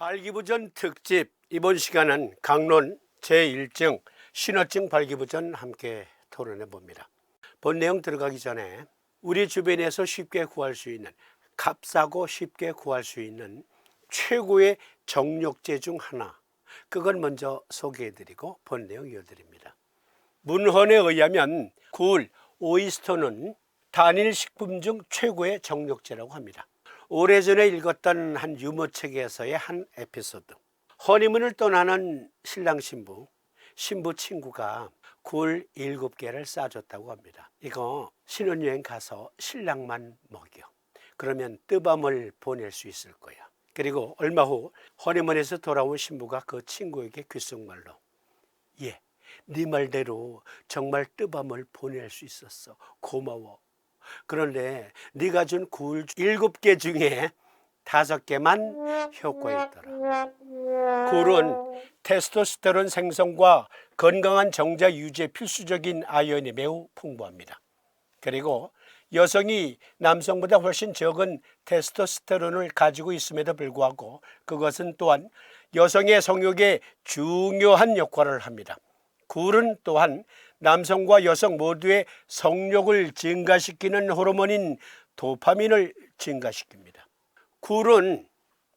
발기부전 특집 이번 시간은 강론 제1증 신호증 발기부전 함께 토론해 봅니다. 본 내용 들어가기 전에 우리 주변에서 쉽게 구할 수 있는 값싸고 쉽게 구할 수 있는 최고의 정력제 중 하나 그건 먼저 소개해 드리고 본 내용 이어드립니다. 문헌에 의하면 굴, 오이스터는 단일 식품 중 최고의 정력제라고 합니다. 오래전에 읽었던 한 유머책에서의 한 에피소드. 허니문을 떠나는 신랑 신부, 신부 친구가 굴 일곱 개를 싸줬다고 합니다. 이거 신혼여행 가서 신랑만 먹여. 그러면 뜨밤을 보낼 수 있을 거야. 그리고 얼마 후 허니문에서 돌아온 신부가 그 친구에게 귓속말로 예, 네 말대로 정말 뜨밤을 보낼 수 있었어. 고마워. 그런데 네가 준 굴 일곱 개 중에 다섯 개만 효과있더라. 굴은 테스토스테론 생성과 건강한 정자 유지에 필수적인 아연이 매우 풍부합니다. 그리고 여성이 남성보다 훨씬 적은 테스토스테론을 가지고 있음에도 불구하고 그것은 또한 여성의 성욕에 중요한 역할을 합니다. 굴은 또한 남성과 여성 모두의 성욕을 증가시키는 호르몬인 도파민을 증가시킵니다. 굴은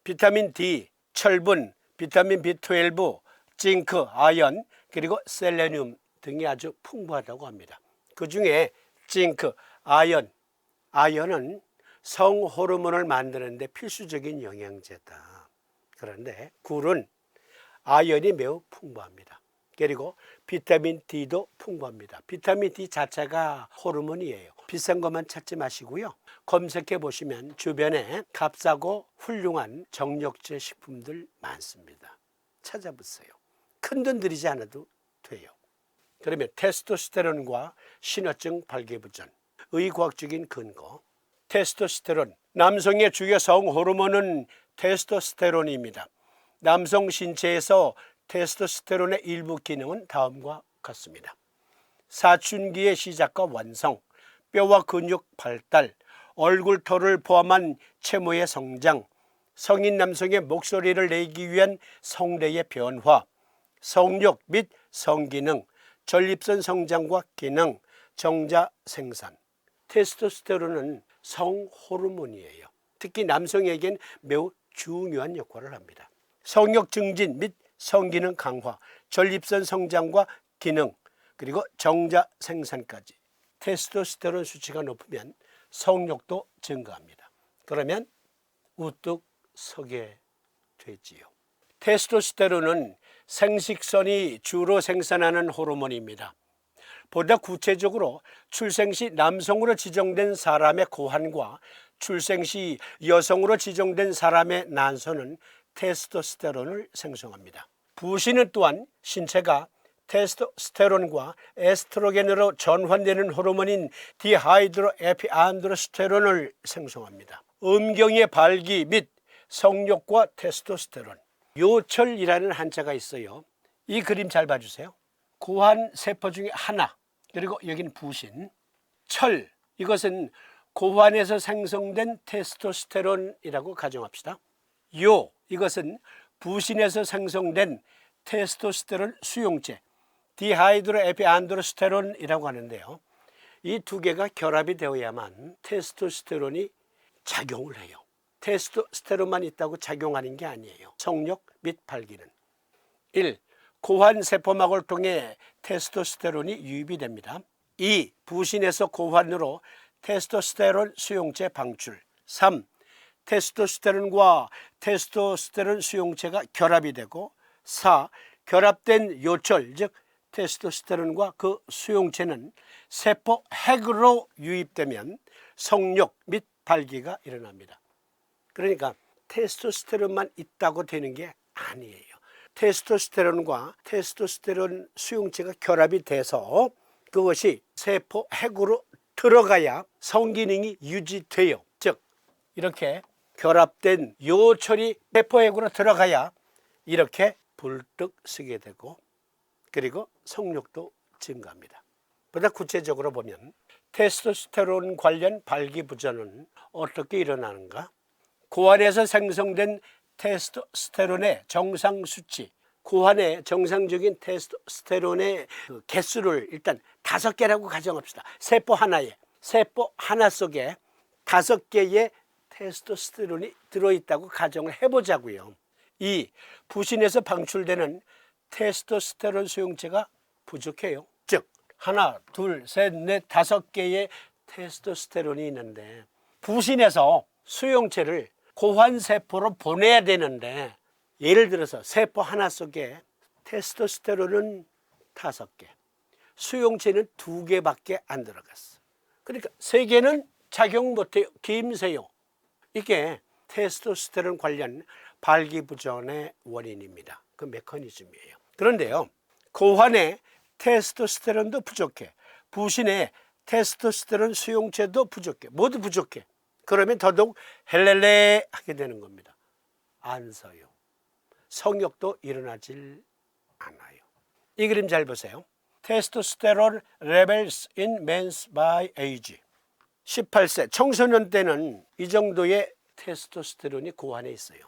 비타민 D, 철분, 비타민 B12, 징크, 아연, 그리고 셀레늄 등이 아주 풍부하다고 합니다. 그 중에 징크, 아연, 아연은 성 호르몬을 만드는데 필수적인 영양제다. 그런데 굴은 아연이 매우 풍부합니다. 그리고 비타민 D도 풍부합니다. 비타민 D 자체가 호르몬이에요. 비싼 것만 찾지 마시고요. 검색해 보시면 주변에 값싸고 훌륭한 정력제 식품들 많습니다. 찾아보세요. 큰 돈 들이지 않아도 돼요. 그러면 테스토스테론과 신호증 발기부전, 의과학적인 근거. 테스토스테론, 남성의 주요 성 호르몬은 테스토스테론입니다. 남성 신체에서 테스토스테론의 일부 기능은 다음과 같습니다. 사춘기의 시작과 완성, 뼈와 근육 발달, 얼굴 털을 포함한 채모의 성장, 성인 남성의 목소리를 내기 위한 성대의 변화, 성욕 및 성기능, 전립선 성장과 기능, 정자 생산. 테스토스테론은 성 호르몬이에요. 특히 남성에겐 매우 중요한 역할을 합니다. 성욕 증진 및 성기능 강화, 전립선 성장과 기능, 그리고 정자 생산까지 테스토스테론 수치가 높으면 성욕도 증가합니다. 그러면 우뚝 서게 되지요. 테스토스테론은 생식선이 주로 생산하는 호르몬입니다. 보다 구체적으로 출생 시 남성으로 지정된 사람의 고환과 출생 시 여성으로 지정된 사람의 난소는 테스토스테론을 생성합니다. 부신은 또한 신체가 테스토스테론과 에스트로겐으로 전환되는 호르몬인 디하이드로 에피안드로스테론을 생성합니다. 음경의 발기 및 성욕과 테스토스테론, 요철이라는 한자가 있어요. 이 그림 잘 봐주세요. 고환 세포 중에 하나, 그리고 여기는 부신, 철, 이것은 고환에서 생성된 테스토스테론이라고 가정합시다. 요, 이것은 부신에서 생성된 테스토스테론 수용체, 디하이드로 에피안드로스테론이라고 하는데요. 이 두 개가 결합이 되어야만 테스토스테론이 작용을 해요. 테스토스테론만 있다고 작용하는 게 아니에요. 성욕 및 발기는. 1. 고환 세포막을 통해 테스토스테론이 유입이 됩니다. 2. 부신에서 고환으로 테스토스테론 수용체 방출. 3. 테스토스테론과 테스토스테론 수용체가 결합이 되고 4. 결합된 요철 즉 테스토스테론과 그 수용체는 세포 핵으로 유입되면 성욕 및 발기가 일어납니다. 그러니까 테스토스테론만 있다고 되는 게 아니에요. 테스토스테론과 테스토스테론 수용체가 결합이 돼서 그것이 세포 핵으로 들어가야 성기능이 유지돼요. 즉 이렇게 결합된 요철이 세포 핵으로 들어가야 이렇게 불떡 쓰게 되고 그리고 성욕도 증가합니다. 보다 구체적으로 보면 테스토스테론 관련 발기부전은 어떻게 일어나는가? 고환에서 생성된 테스토스테론의 정상 수치, 고환의 정상적인 테스토스테론의 그 개수를 일단 다섯 개라고 가정합시다. 세포 하나에 세포 하나 속에 다섯 개의 테스토스테론이 들어있다고 가정을 해보자고요. 이 부신에서 방출되는 테스토스테론 수용체가 부족해요. 즉 하나, 둘, 셋, 넷, 다섯 개의 테스토스테론이 있는데 부신에서 수용체를 고환 세포로 보내야 되는데 예를 들어서 세포 하나 속에 테스토스테론은 다섯 개, 수용체는 두 개밖에 안 들어갔어. 그러니까 세 개는 작용 못해요. 김새요. 이게 테스토스테론 관련 발기부전의 원인입니다. 그 메커니즘이에요. 그런데요, 고환의 테스토스테론도 부족해. 부신의 테스토스테론 수용체도 부족해. 모두 부족해. 그러면 더더욱 헬렐레 하게 되는 겁니다. 안 서요. 성욕도 일어나질 않아요. 이 그림 잘 보세요. 테스토스테론 levels in men's by age. 18세 청소년 때는 이 정도의 테스토스테론이 고환에 있어요.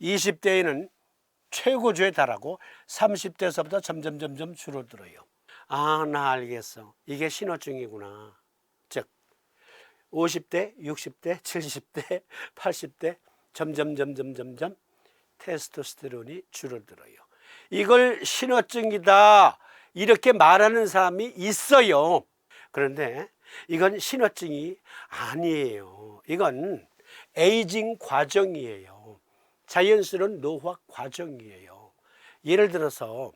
20대에는 최고조에 달하고 30대에서부터 점점 점점 줄어들어요. 아, 나 알겠어. 이게 신호증이구나. 즉 50대, 60대, 70대, 80대 점점 점점 점점 테스토스테론이 줄어들어요. 이걸 신호증이다. 이렇게 말하는 사람이 있어요. 그런데 이건 신호증이 아니에요. 이건 에이징 과정이에요. 자연스러운 노화 과정이에요. 예를 들어서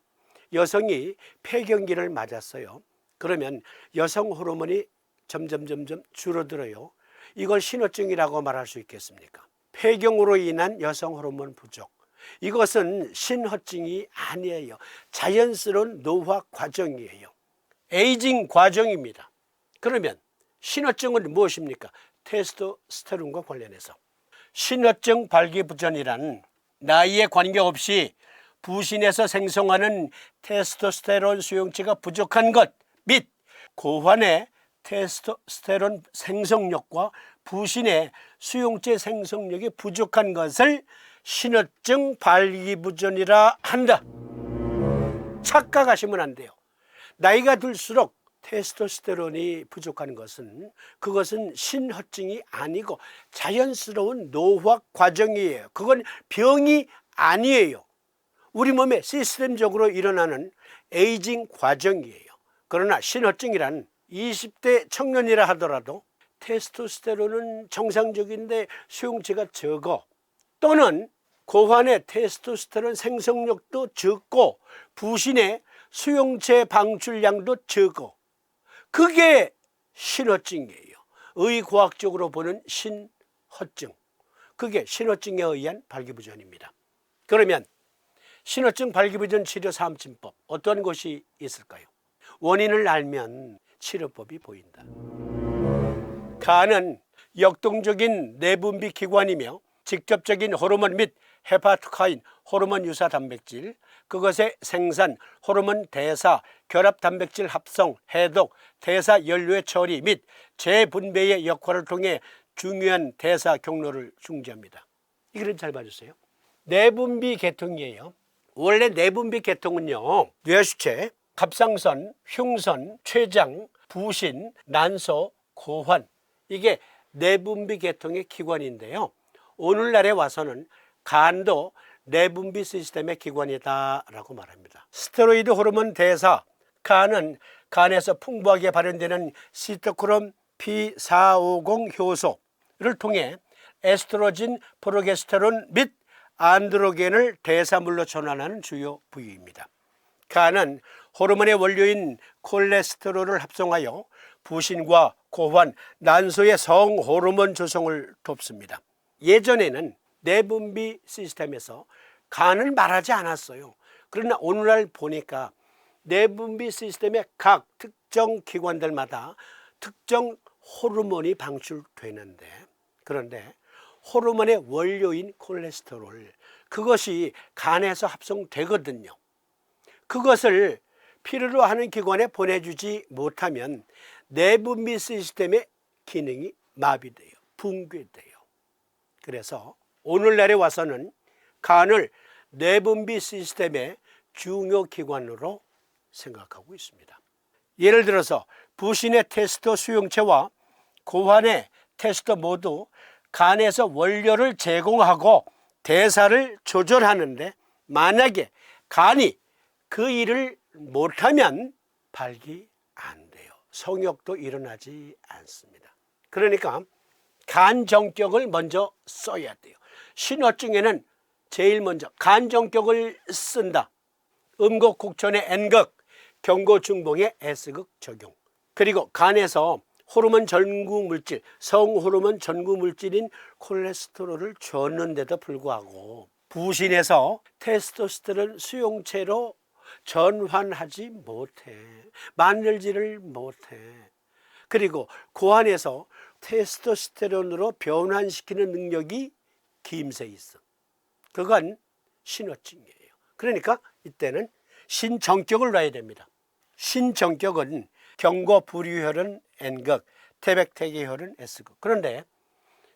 여성이 폐경기를 맞았어요. 그러면 여성 호르몬이 점점 점점 줄어들어요. 이걸 신호증이라고 말할 수 있겠습니까? 폐경으로 인한 여성 호르몬 부족. 이것은 신호증이 아니에요. 자연스러운 노화 과정이에요. 에이징 과정입니다. 그러면 신호증은 무엇입니까? 테스토스테론과 관련해서 신호증 발기부전이란 나이에 관계없이 부신에서 생성하는 테스토스테론 수용체가 부족한 것 및 고환의 테스토스테론 생성력과 부신의 수용체 생성력이 부족한 것을 신호증 발기부전이라 한다. 착각하시면 안 돼요. 나이가 들수록 테스토스테론이 부족한 것은 그것은 신허증이 아니고 자연스러운 노화 과정이에요. 그건 병이 아니에요. 우리 몸에 시스템적으로 일어나는 에이징 과정이에요. 그러나 신허증이란 20대 청년이라 하더라도 테스토스테론은 정상적인데 수용체가 적어 또는 고환의 테스토스테론 생성력도 적고 부신의 수용체 방출량도 적어 그게 신호증이에요. 의과학적으로 보는 신허증. 그게 신호증에 의한 발기부전입니다. 그러면 신호증 발기부전 치료 삼진법 어떤 것이 있을까요? 원인을 알면 치료법이 보인다. 간은 역동적인 내분비 기관이며 직접적인 호르몬 및 헤파토카인 호르몬 유사 단백질, 그것의 생산, 호르몬 대사, 결합 단백질 합성, 해독, 대사 연료의 처리 및 재분배의 역할을 통해 중요한 대사 경로를 중지합니다. 이 그림 잘 봐주세요. 내분비 계통이에요. 원래 내분비 계통은요, 뇌수체, 갑상선, 흉선, 췌장, 부신, 난소, 고환 이게 내분비 계통의 기관인데요. 오늘날에 와서는 간도 내분비 시스템의 기관이다라고 말합니다. 스테로이드 호르몬 대사, 간은 간에서 풍부하게 발현되는 시토크롬 P450 효소를 통해 에스트로진, 프로게스테론 및 안드로겐을 대사물로 전환하는 주요 부위입니다. 간은 호르몬의 원료인 콜레스테롤을 합성하여 부신과 고환, 난소의 성 호르몬 조성을 돕습니다. 예전에는 내분비 시스템에서 간을 말하지 않았어요. 그러나 오늘날 보니까 내분비 시스템의 각 특정 기관들마다 특정 호르몬이 방출되는데 그런데 호르몬의 원료인 콜레스테롤 그것이 간에서 합성되거든요. 그것을 필요로 하는 기관에 보내주지 못하면 내분비 시스템의 기능이 마비돼요. 붕괴돼요. 그래서 오늘날에 와서는 간을 내분비 시스템의 중요 기관으로 생각하고 있습니다. 예를 들어서 부신의 테스터 수용체와 고환의 테스터 모두 간에서 원료를 제공하고 대사를 조절하는데 만약에 간이 그 일을 못하면 발기 안 돼요. 성욕도 일어나지 않습니다. 그러니까 간 정격을 먼저 써야 돼요. 신호증에는 제일 먼저 간 정격을 쓴다. 음극 곡천의 N극, 경고 중봉의 S극 적용. 그리고 간에서 호르몬 전구 물질, 성호르몬 전구 물질인 콜레스테롤을 줬는데도 불구하고 부신에서 테스토스테론 수용체로 전환하지 못해. 만들지를 못해. 그리고 고안에서 테스토스테론으로 변환시키는 능력이 김새 있어. 그건 신호증이에요. 그러니까 이때는 신정격을 놔야 됩니다. 신정격은 경고 불유혈은 N극, 태백태계혈은 S극. 그런데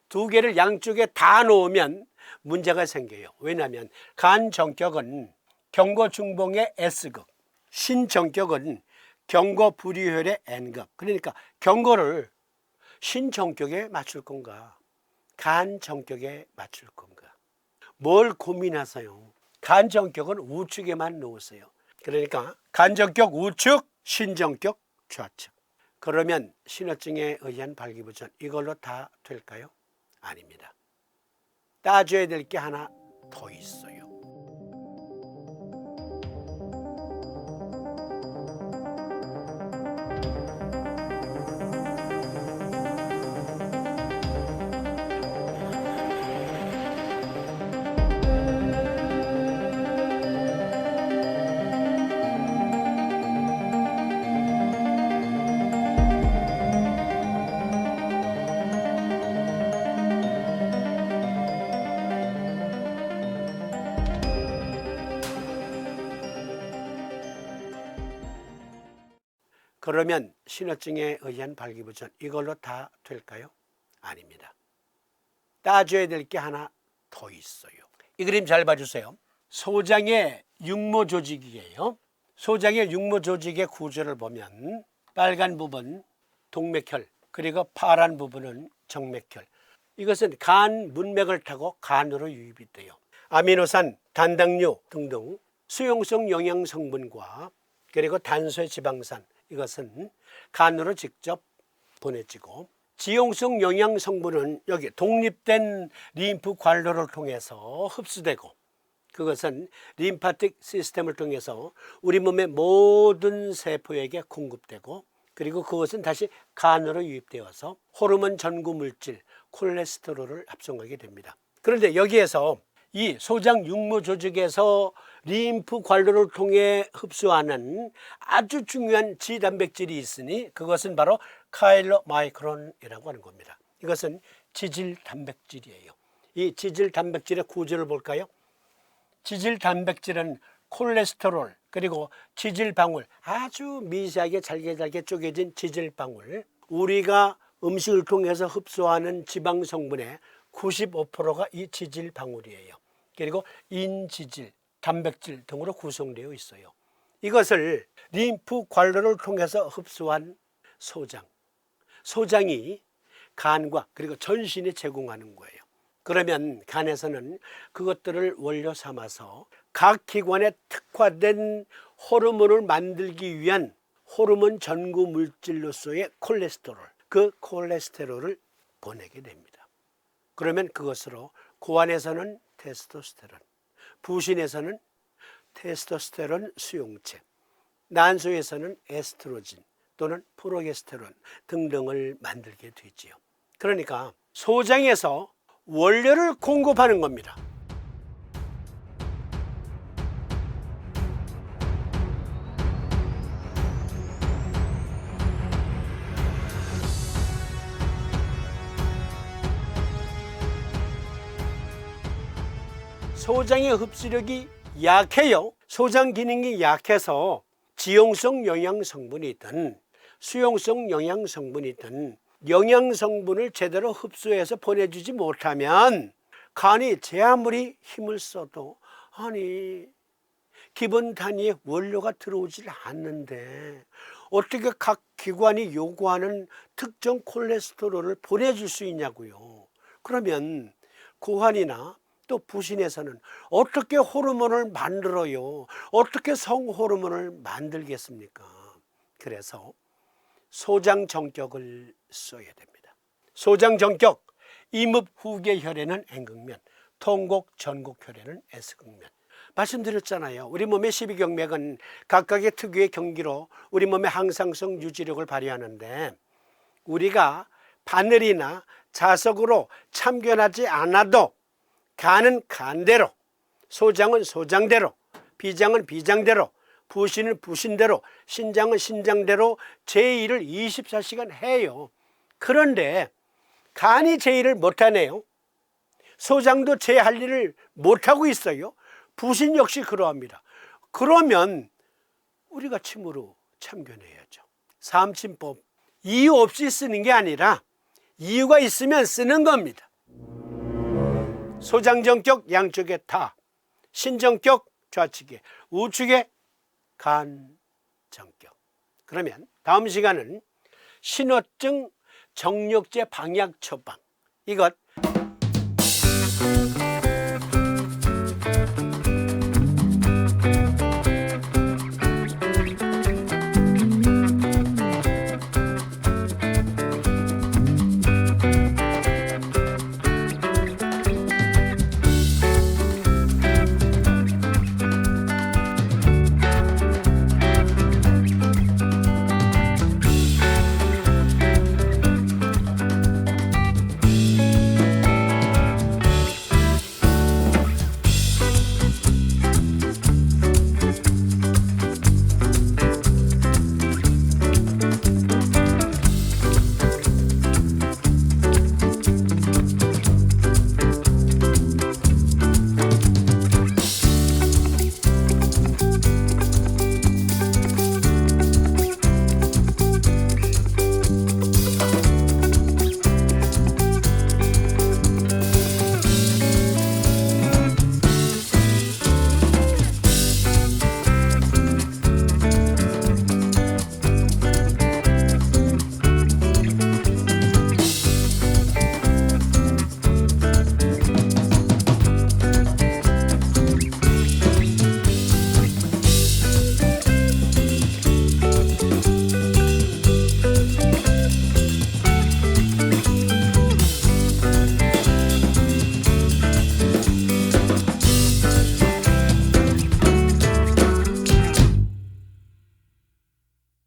두 개를 양쪽에 다 놓으면 문제가 생겨요. 왜냐하면 간정격은 경고중봉의 S극, 신정격은 경고 불유혈의 N극. 그러니까 경고를 신정격에 맞출 건가, 간 정격에 맞출 건가. 뭘 고민하세요? 간 정격은 우측에만 놓으세요. 그러니까 간 정격 우측, 신정격 좌측. 그러면 신호증에 의한 발기부전 이걸로 다 될까요? 아닙니다. 따져야 될 게 하나 더 있어요. 그러면 신호증에 의한 발기부전 이걸로 다 될까요? 아닙니다. 따져야 될 게 하나 더 있어요. 이 그림 잘 봐주세요. 소장의 육모 조직이에요. 소장의 육모 조직의 구조를 보면 빨간 부분 동맥혈 그리고 파란 부분은 정맥혈. 이것은 간 문맥을 타고 간으로 유입이 돼요. 아미노산, 단당류 등등 수용성 영양 성분과 그리고 단소의 지방산 이것은 간으로 직접 보내지고 지용성 영양 성분은 여기 독립된 림프 관로를 통해서 흡수되고 그것은 림파틱 시스템을 통해서 우리 몸의 모든 세포에게 공급되고 그리고 그것은 다시 간으로 유입되어서 호르몬 전구 물질 콜레스테롤을 합성하게 됩니다. 그런데 여기에서 이 소장 육모 조직에서 림프 관로를 통해 흡수하는 아주 중요한 지단백질이 있으니 그것은 바로 카일로마이크론이라고 하는 겁니다. 이것은 지질 단백질이에요. 이 지질 단백질의 구조를 볼까요? 지질 단백질은 콜레스테롤 그리고 지질 방울 아주 미세하게 잘게 잘게 쪼개진 지질 방울 우리가 음식을 통해서 흡수하는 지방 성분의 95%가 이 지질 방울이에요. 그리고 인지질, 단백질 등으로 구성되어 있어요. 이것을 림프 관로를 통해서 흡수한 소장, 소장이 간과 그리고 전신에 제공하는 거예요. 그러면 간에서는 그것들을 원료 삼아서 각 기관에 특화된 호르몬을 만들기 위한 호르몬 전구 물질로서의 콜레스테롤, 그 콜레스테롤을 보내게 됩니다. 그러면 그것으로 고안에서는 테스토스테론, 부신에서는 테스토스테론 수용체, 난소에서는 에스트로진 또는 프로게스테론 등등을 만들게 되지요. 그러니까 소장에서 원료를 공급하는 겁니다. 소장의 흡수력이 약해요. 소장 기능이 약해서 지용성 영양 성분이 있든 수용성 영양 성분이 있든 영양 성분을 제대로 흡수해서 보내주지 못하면 간이 제 아무리 힘을 써도 아니 기본 단위의 원료가 들어오질 않는데 어떻게 각 기관이 요구하는 특정 콜레스테롤을 보내줄 수 있냐고요. 그러면 고환이나 또 부신에서는 어떻게 호르몬을 만들어요? 어떻게 성 호르몬을 만들겠습니까? 그래서 소장 정격을 써야 됩니다. 소장 정격, 이묵 후계 혈에는 N극면, 통곡 전곡 혈에는 S극면. 말씀드렸잖아요. 우리 몸의 12경맥은 각각의 특유의 경기로 우리 몸의 항상성 유지력을 발휘하는데 우리가 바늘이나 자석으로 참견하지 않아도 간은 간대로, 소장은 소장대로, 비장은 비장대로, 부신은 부신대로, 신장은 신장대로 제 일을 24시간 해요. 그런데 간이 제 일을 못하네요. 소장도 제 할 일을 못하고 있어요. 부신 역시 그러합니다. 그러면 우리가 침으로 참견해야죠. 삼침법 이유 없이 쓰는 게 아니라 이유가 있으면 쓰는 겁니다. 소장정격 양쪽에 다, 신정격 좌측에, 우측에 간정격. 그러면 다음 시간은 신호증 정력제 방약 처방. 이것